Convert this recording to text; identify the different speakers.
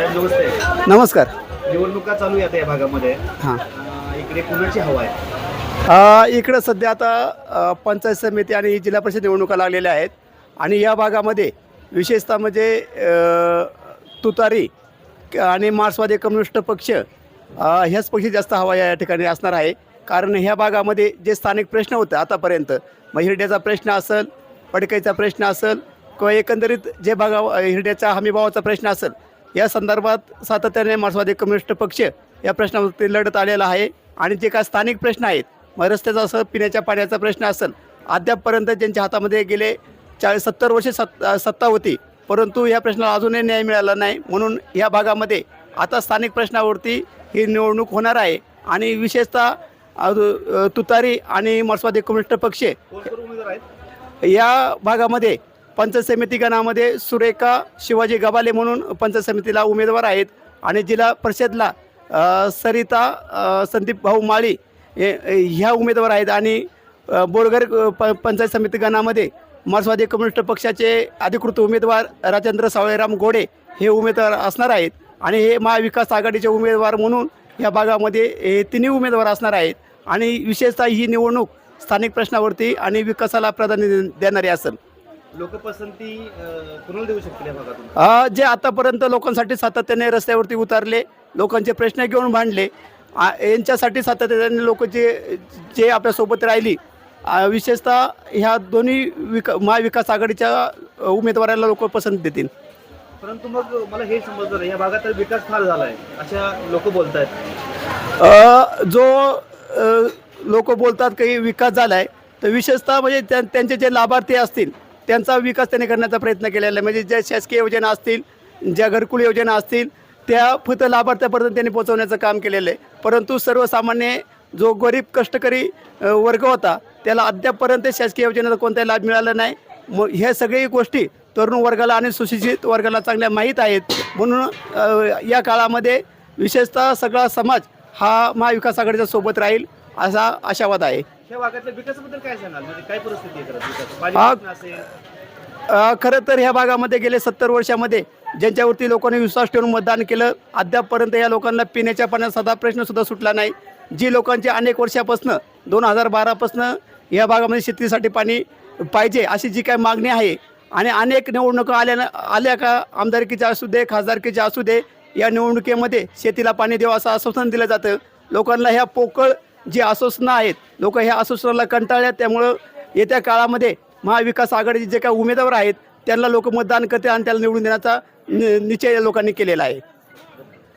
Speaker 1: साहेब नमस्ते.
Speaker 2: नमस्कार.
Speaker 1: निवडणुका चालू आहेत या भागामध्ये.
Speaker 2: हां.
Speaker 1: अं, इकडे कुणाची हवा आहे.
Speaker 2: अ, इकडं सध्या आता अ, पंचायत समिती आणि जिल्हा परिषद निवडणुका लागलेल्या आहेत. आणि या भागामध्ये विशेषतः म्हणजे अ, तुतारी क- आणि मार्क्सवादी कम्युनिस्ट पक्ष अ, ह्याच पक्षी जास्त हवा या ठिकाणी असणार आहे. कारण ह्या भागामध्ये जे स्थानिक प्रश्न होते आतापर्यंत मग हिरड्याचा प्रश्न असेल पडकईचा प्रश्न असेल किंवा एकंदरीत जे भागा हिरड्याचा हमीभावाचा प्रश्न असेल या संदर्भात सातत्याने मार्क्सवादी कम्युनिस्ट पक्ष या प्रश्नावरती लढत आलेला आहे. आणि जे काय स्थानिक प्रश्न आहेत मग रस्त्याचा असं पिण्याच्या पाण्याचा प्रश्न असेल अद्यापपर्यंत ज्यांच्या हातामध्ये गेले चाळीस सत्तर वर्षे सत् सत्ता होती परंतु या प्रश्नाला अजूनही न्याय मिळाला नाही. म्हणून या भागामध्ये आता स्थानिक प्रश्नावरती ही निवडणूक होणार आहे. आणि विशेषतः तुतारी आणि मार्क्सवादी कम्युनिस्ट पक्ष या भागामध्ये पंचायत समिती गणामध्ये सुरेखा शिवाजी गबाले म्हणून पंचायत समितीला उमेदवार आहेत. आणि जिल्हा परिषदला सरिता संदीप भाऊ माळी हे ह्या उमेदवार आहेत. आणि बोरगर प पंचायत समिती गणामध्ये मार्क्सवादी कम्युनिस्ट पक्षाचे अधिकृत उमेदवार राजेंद्र सावळेराम गोडे हे उमेदवार असणार आहेत. आणि हे महाविकास आघाडीचे उमेदवार म्हणून या भागामध्ये हे तिन्ही उमेदवार असणार आहेत. आणि विशेषतः ही निवडणूक स्थानिक प्रश्नावरती आणि विकासाला प्राधान्य देणारी असेल.
Speaker 1: लोकपसंती कुणाला देऊ शकतील या भागातून?
Speaker 2: अ, जे आतापर्यंत लोकांसाठी सातत्याने रस्त्यावरती उतरले लोकांचे प्रश्न घेऊन भांडले आ, यांच्यासाठी सातत्याने लोक जे जे आपल्यासोबत राहिली आ, विशेषतः ह्या दोन्ही विका महाविकास आघाडीच्या अ, उमेदवाराला लोक पसंत देतील.
Speaker 1: परंतु मग मला हे समजलं नाही, या भागात तर विकास फार झाला आहे अशा लोक बोलत आहेत
Speaker 2: अ, जो लोक बोलतात काही विकास झाला आहे तर विशेषतः म्हणजे त्या त्यांचे जे लाभार्थी असतील त्यांचा विकास त्यांनी करण्याचा प्रयत्न केलेला आहे. म्हणजे ज्या शासकीय योजना असतील ज्या घरकुल योजना असतील त्या फक्त लाभार्थ्यापर्यंत त्यांनी पोहोचवण्याचं काम केलेलं आहे. परंतु सर्वसामान्य जो गरीब कष्टकरी वर्ग होता त्याला अद्यापपर्यंत शासकीय योजनेचा कोणताही लाभ मिळाला नाही. मग ह्या सगळ्या गोष्टी तरुण वर्गाला आणि सुशिक्षित वर्गाला चांगल्या माहीत आहेत. म्हणून या काळामध्ये विशेषतः सगळा समाज हा महाविकास आघाडीच्या सोबत राहील असा आशावाद आहे.
Speaker 1: या भागातल्या विकासाबद्दल काय सांगाल? म्हणजे काय परिस्थिती आहे खरं विकास. पाणी प्रश्न असेल?
Speaker 2: अ, खरं तर ह्या भागामध्ये गेले सत्तर वर्षामध्ये ज्यांच्यावरती लोकांनी विश्वास ठेवून मतदान केलं अद्यापपर्यंत या लोकांना पिण्याच्या पाण्याचा साधा प्रश्नसुद्धा सुटला नाही. जी लोकांची अनेक वर्षापासनं दोन हजार बारापासनं या भागामध्ये शेतीसाठी पाणी पाहिजे अशी जी काय मागणी आहे आणि अनेक निवडणुका आल्या आल्या का? आमदारकीच्या असू दे खासदारकीच्या असू दे या निवडणुकीमध्ये शेतीला पाणी द्यावं असं आश्वासन दिलं जातं. लोकांना ह्या पोकळ जी आश्वासनं आहेत लोक ह्या आश्वासनाला कंटाळल्यात त्यामुळं येत्या काळामध्ये महाविकास आघाडीचे जे काही उमेदवार आहेत त्यांना लोक मतदान करते आणि त्याला निवडून देण्याचा नि- निश्चय या लोकांनी केलेला आहे.